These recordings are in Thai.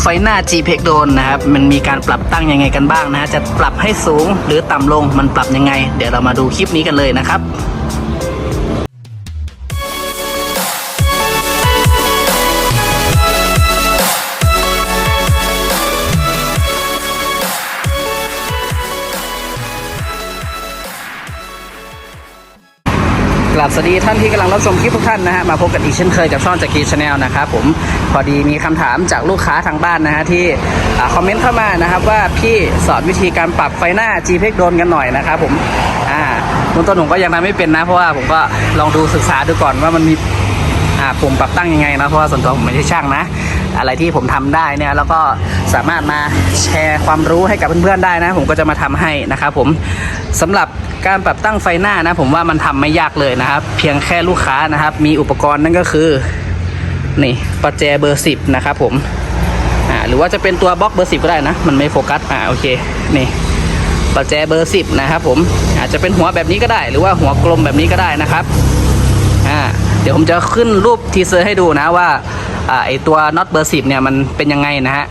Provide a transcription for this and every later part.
ไฟหน้า G p e x โดนนะครับ มันมีการปรับตั้งยังไงกันบ้างนะฮะจะปรับให้สูงหรือต่ำลงมันปรับยังไง เดี๋ยวเรามาดูคลิปนี้กันเลยนะครับ กลับสวัสดีท่านที่กำลังรับชมคลิปทุกท่านนะฮะมาพบกันอีกเช่นเคยกับช่องจากกีชาแนลนะครับผมพอดีมีคำถามจากลูกค้าทางบ้านนะฮะที่คอมเมนต์เข้ามานะครับว่าพี่สอนวิธีการปรับไฟหน้า G p e x โดนกันหน่อยนะครับผมอ่าเบื้องต้นผมก็ยังทำไม่เป็นนะ เพราะว่าผมก็ลองดูศึกษาดูก่อนว่ามันมีอ่าปุ่มปรับตั้งยังไงนะเพราะว่าส่วนตัวผมไม่ใช่ช่างนะ อะไรที่ผมทำได้เนี่ยแล้วก็สามารถมาแชร์ความรู้ให้กับเพื่อนๆได้นะ ผมก็จะมาทำให้นะครับผมสำหรับการปรับตั้งไฟหน้านะ ผมว่ามันทำไม่ยากเลยนะครับ เพียงแค่ลูกค้านะครับ มีอุปกรณ์นั่นก็คือนี่ประแจเบอร์สิบนะครับผมอ่าหรือว่าจะเป็นตัวบล็อกเบอร์สิบก็ได้นะ มันไม่โฟกัสอ่าโอเคนี่ประแจเบอร์สิบนะครับผมอาจจะเป็นหัวแบบนี้ก็ได้ หรือว่าหัวกลมแบบนี้ก็ได้นะครับอ่าเดี๋ยวผมจะขึ้นรูปทีเซอร์ให้ดูนะว่าอ่า ไอตัวน็อตเบอร์สิบเนี่ยมันเป็นยังไงนะฮะ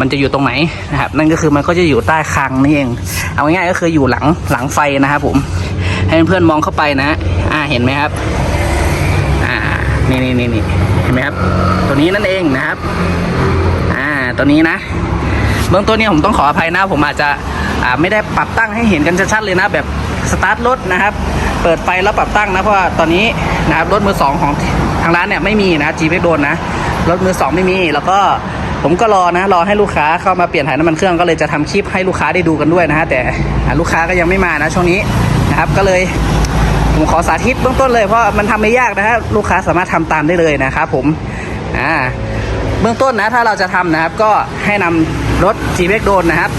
มันจะอยู่ตรงไหนนะครับนั่นก็คือมันก็จะอยู่ใต้คางนี่เอง เอาง่ายๆก็คืออยู่หลังหลังไฟนะครับผมให้เพื่อนๆมองเข้าไปนะอ่าเห็นไหมครับอ่านี่นี่นี่นี่เห็นไหมครับ ตัวนี้นั่นเองนะครับอ่าตัวนี้นะ เบื้องต้นเนี่ยผมต้องขออภัยนะผมอาจจะอ่าไม่ได้ปรับตั้งให้เห็นกันชัดๆเลยนะแบบสตาร์ทรถนะครับ เปิดไฟแล้วปรับตั้งนะเพราะว่าตอนนี้นะครับรถมือสองของทางร้านเนี่ยไม่มีนะจีเพ็โดนนะ รถมือสองไม่มี แล้วก็ผมก็รอนะ รอให้ลูกค้าเข้ามาเปลี่ยนถ่ายน้ำมันเครื่องก็เลยจะทำคลิปให้ลูกค้าได้ดูกันด้วยนะฮะแต่ลูกค้าก็ยังไม่มานะช่วงนี้นะครับก็เลยผมขอสาธิตเบื้องต้นเลยเพราะมันทำไม่ยากนะฮะลูกค้าสามารถทำตามได้เลยนะครับผมอ่าเบื้องต้นนะถ้าเราจะทำนะครับก็ให้นำรถ g ีเวกโดนนะครับ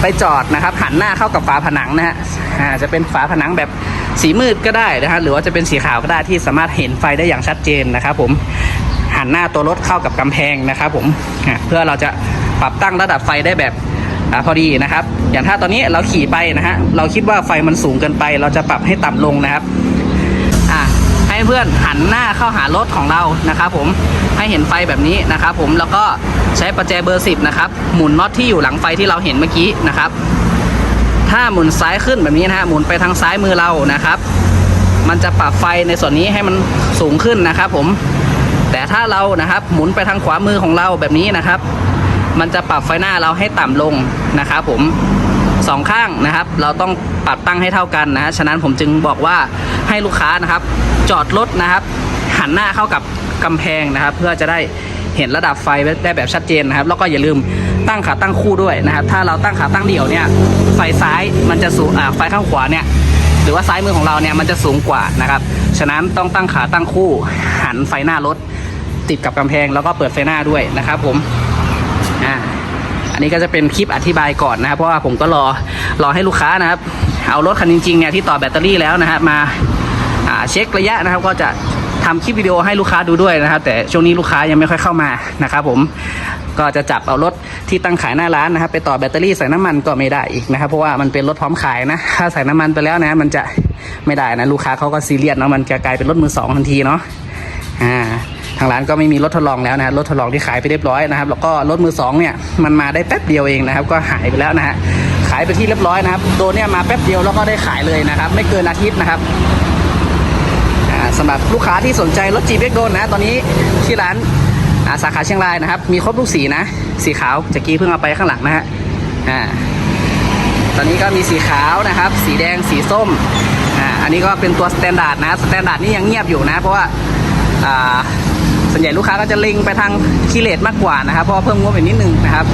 ไปจอดนะครับหันหน้าเข้ากับฝาผนังนะฮะอ่าจะเป็นฝาผนังแบบสีมืดก็ได้นะฮะหรือว่าจะเป็นสีขาวก็ได้ที่สามารถเห็นไฟได้อย่างชัดเจนนะครับผม หันหน้าตัวรถเข้ากับกำแพงนะครับผมเพื่อเราจะปรับตั้งระดับไฟได้แบบอพอดีนะครับ อย่างถ้าตอนนี้เราขี่ไปนะฮะเราคิดว่าไฟมันสูงเกินไป เราจะปรับให้ต่ำลงนะครับอะให้เพื่อนหันหน้าเข้าหารถของเรานะครับผมให้เห็นไฟแบบนี้นะครับผมแล้วก็ใช้ประแจเบอร์สิบนะครับหมุนน็อตที่อยู่หลังไฟที่เราเห็นเมื่อกี้นะครับ ถ้าหมุนซ้ายขึ้นแบบนี้นะฮะหมุนไปทางซ้ายมือเรานะครับ มันจะปรับไฟในส่วนนี้ให้มันสูงขึ้นนะครับผม แต่ถ้าเรานะครับหมุนไปทางขวามือของเราแบบนี้นะครับ มันจะปรับไฟหน้าเราให้ต่ำลงนะครับผมสองข้างนะครับ เราต้องปรับตั้งให้เท่ากันนะฉะนั้นผมจึงบอกว่าให้ลูกค้านะครับ จอดรถนะครับ หันหน้าเข้ากับกำแพงนะครับ เพื่อจะได้เห็นระดับไฟได้แบบชัดเจนนะครับ แล้วก็อย่าลืมตั้งขาตั้งคู่ด้วยนะครับ ถ้าเราตั้งขาตั้งเดี่ยวเนี่ยไฟซ้ายมันจะสูงไฟข้างขวาเนี่ยหรือว่าซ้ายมือของเราเนี่ยมันจะสูงกว่านะครับ ฉะนั้นต้องตั้งขาตั้งคู่หันไฟหน้ารถ ติดกับกำแพงแล้วก็เปิดไฟหน้าด้วยนะครับผมอ่าอันนี้ก็จะเป็นคลิปอธิบายก่อนนะครับ เพราะว่าผมก็รอรอให้ลูกค้านะครับ เอารถคันจริงๆเนี่ยที่ต่อแบตเตอรี่แล้วนะฮะมาอ่าเช็คระยะนะครับ ก็จะทำคลิปวิดีโอให้ลูกค้าดูด้วยนะครับ แต่ช่วงนี้ลูกค้ายังไม่ค่อยเข้ามานะครับผมก็จะจับเอารถที่ตั้งขายหน้าร้านนะครับ ไปต่อแบตเตอรี่ใส่น้ำมันก็ไม่ได้อีกนะครับ เพราะว่ามันเป็นรถพร้อมขายนะ ถ้าใส่น้ำมันไปแล้วนะมันจะไม่ได้นะลูกค้าเขาก็ซีเรียสเนาะมันจะกลายเป็นรถมือสองทันทีเนาะอ่า ทางร้านก็ไม่มีรถทดลองแล้วนะฮะรถทดลองที่ขายไปเรียบร้อยนะครับ แล้วก็รถมือสองเนี่ยมันมาได้แป๊บเดียวเองนะครับ ก็หายไปแล้วนะฮะขายไปที่เรียบร้อยนะครับโดนเนี่ยมาแป๊บเดียวแล้วก็ได้ขายเลยนะครับ ไม่เกินอาทิตย์นะครับอ่าสำหรับลูกค้าที่สนใจรถจีเบกโดนนะ ตอนนี้ที่ร้านาสาขาเชียงรายนะครับ มีครบทุกสีนะ สีขาวจะกี้เพิ่งเอาไปข้างหลังนะฮะอ่าตอนนี้ก็มีสีขาวนะครับ สีแดงสีส้มอ่าอันนี้ก็เป็นตัวสแตนดาร์ดนะสแตนดาร์ดนี่ยังเงียบอยู่นะ เพราะว่าอ่า ส่วนใหญ่ลูกค้าก็จะเล็งไปทางคีเลตมากกว่านะครับ เพราะเพิ่มงบไปนิดนึงนะครับ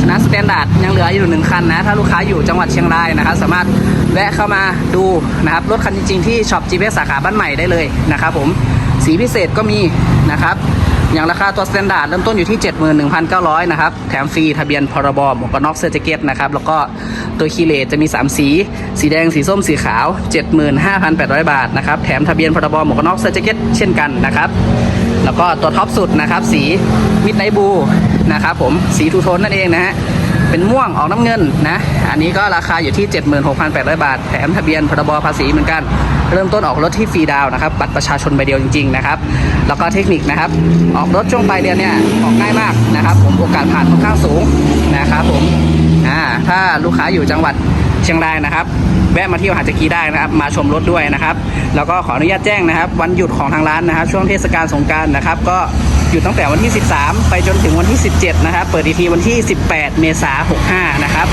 ฉะนั้นสแตนดาร์ดยังเหลืออยู่หนึ่งคันนะ ถ้าลูกค้าอยู่จังหวัดเชียงรายนะครับ สามารถแวะเข้ามาดูนะครับรถคันจริงๆที่ช็อป g ีเสาขาบ้านใหม่ได้เลยนะครับผมสีพิเศษก็มีนะครับอย่างราคาตัวสแตนดาร์ดเริ่มต้นอยู่ที่ 71,900 นะครับ แถมฟรีทะเบียนพรบหมวกกันน็อกเสื้อแจ็คเก็ตนะครับ แล้วก็ตัวคีเลตจะมี 3 สี สีแดง สีส้ม สีขาว 75,800 บาทนะครับ แถมทะเบียนพรบหมวกกันน็อกเสื้อแจ็คเก็ตเช่นกันนะครับ แล้วก็ตัวท็อปสุดนะครับ สีมิดไนบูนะครับผมสีทูโทนนั่นเองนะฮะเป็นม่วงออกน้ำเงินนะ อันนี้ก็ราคาอยู่ที่ 76,800 บาท แถมทะเบียนพรบภาษีเหมือนกัน เริ่มต้นออกรถที่ฟรีดาวน์นะครับ บัตรประชาชนใบเดียวจริง ๆ นะครับ แล้วก็เทคนิคนะครับ ออกรถช่วงปลายเดือนเนี่ย ออกง่ายมากนะครับ ผมโอกาสผ่านค่อนข้างสูงนะครับผม อ่า ถ้าลูกค้าอยู่จังหวัด เชียงรายนะครับ แวะมาเที่ยวหาดจักรีได้นะครับ มาชมรถด้วยนะครับ แล้วก็ขออนุญาตแจ้งนะครับ วันหยุดของทางร้านนะครับ ช่วงเทศกาลสงการนะครับ ก็หยุดตั้งแต่วันที่ 13 ไปจนถึงวันที่ 17 นะครับ เปิดอีกทีวันที่ 18 เมษายน65 นะครับ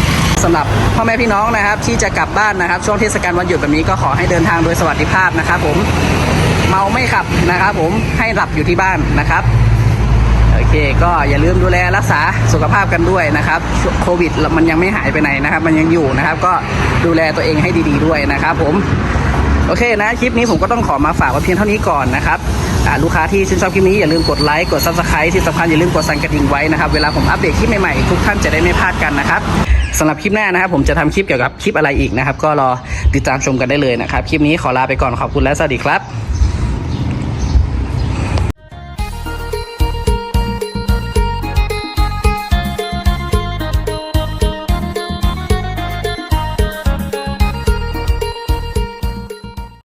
สำหรับพ่อแม่พี่น้องนะครับ ที่จะกลับบ้านนะครับ ช่วงเทศกาลวันหยุดแบบนี้ก็ขอให้เดินทางโดยสวัสดิภาพนะครับ ผมเมาไม่ขับนะครับ ผมให้หลับอยู่ที่บ้านนะครับ โอเค ก็อย่าลืมดูแลรักษาสุขภาพกันด้วยนะครับ โควิดมันยังไม่หายไปไหนนะครับ มันยังอยู่นะครับ ก็ดูแลตัวเองให้ดีๆด้วยนะครับผมโอเคนะ คลิปนี้ผมก็ต้องขอมาฝากไว้เพียงเท่านี้ก่อนนะครับลูกค้าที่ชื่นชอบคลิปนี้อย่าลืมกดไลค์กด subscribe ที่สำคัญอย่าลืมกดสั่นกระดิ่งไว้นะครับ เวลาผมอัปเดตคลิปใหม่ๆ ทุกท่านจะได้ไม่พลาดกันนะครับสำหรับคลิปหน้านะครับ ผมจะทำคลิปเกี่ยวกับคลิปอะไรอีกนะครับ ก็รอติดตามชมกันได้เลยนะครับ คลิปนี้ขอลาไปก่อนขอบคุณและสวัสดีครับ